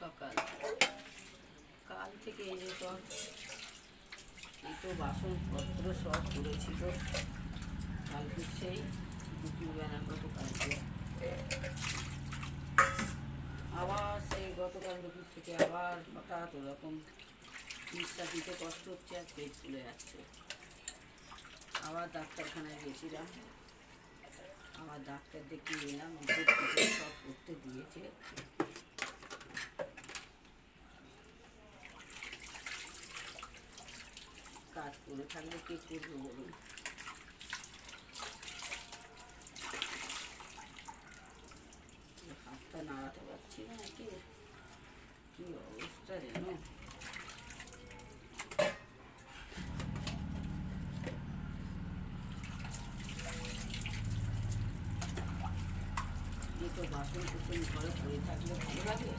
সকাল। কাল থেকে এই যে সব এই তো বাসনপত্র সব করেছিল কালকে সেই দুপুর বেলার মতো কালকে আবার সেই গতকাল দুপুর থেকে আবার হঠাৎ ওরকম নিঃশ্বাস দিতে কষ্ট হচ্ছে আর পেট ফুলে যাচ্ছে। আবার ডাক্তারখানায় গেছিলাম। আবার ডাক্তার দেখিয়ে এলাম, ওষুধ সব করতে দিয়েছে। কাজ করে থাকলে কে করব বলুন? হাতটা নাড়াতে পারছি না কি কি অবস্থা যেন? তো বাসন কুসন ঘরে পড়ে থাকলে ভালো লাগে?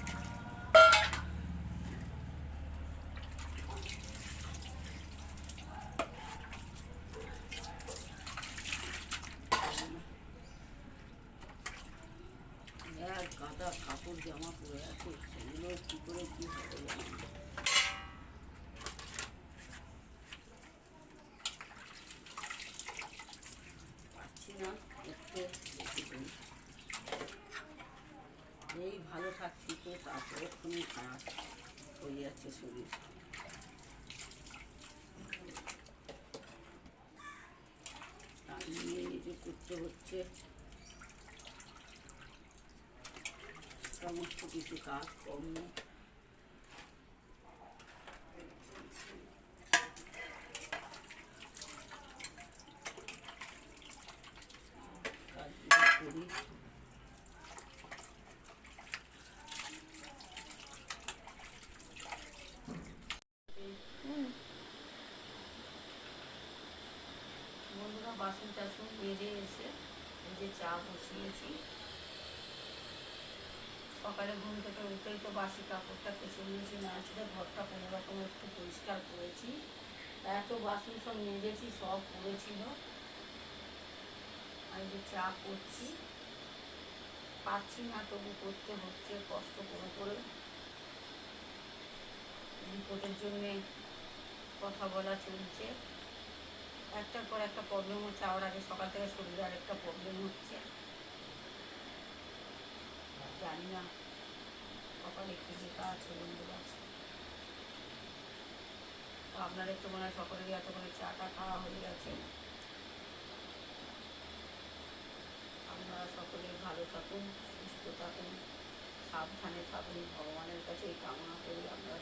কাপড় জামা পরে আছে, সেগুলো কি করে কি হবে এই ভালো থাকছি তো, তারপরে খুবই খারাপ হয়ে যাচ্ছে শরীর। তাই নিয়ে নিজে করতে হচ্ছে। সমস্ত কিছু কাজ কর্ম কাজগুলো করি বন্ধুরা বাসন টাসন মেজে এসে এই যে চা বসিয়েছি। সকালে ঘুম থেকে উঠেই তো বাসি কাপড়টা কেচে নিয়েছি, না ছিল ঘরটা কোনো রকম একটু পরিষ্কার করেছি। এত বাসন সব মেজেছি, সব পড়েছিল। আর যে চা করছি পাচ্ছি না তবু করতে, হচ্ছে কষ্ট করে করে। রিপোর্টের জন্যে কথা বলা চলছে। একটার পর একটা প্রবলেম হচ্ছে, আবার আগে সকাল থেকে শরীরে আরেকটা প্রবলেম হচ্ছে। জানি না সকালে একটু লেখা আছে বন্ধুরা। আপনাদের তো মনে হয় সকলেরই এতক্ষণে চাটা খাওয়া হয়ে গেছে। আপনারা সকলে ভালো থাকুন, সুস্থ থাকুন, সাবধানে থাকুন, ভগবানের কাছে এই কামনা করি আপনারা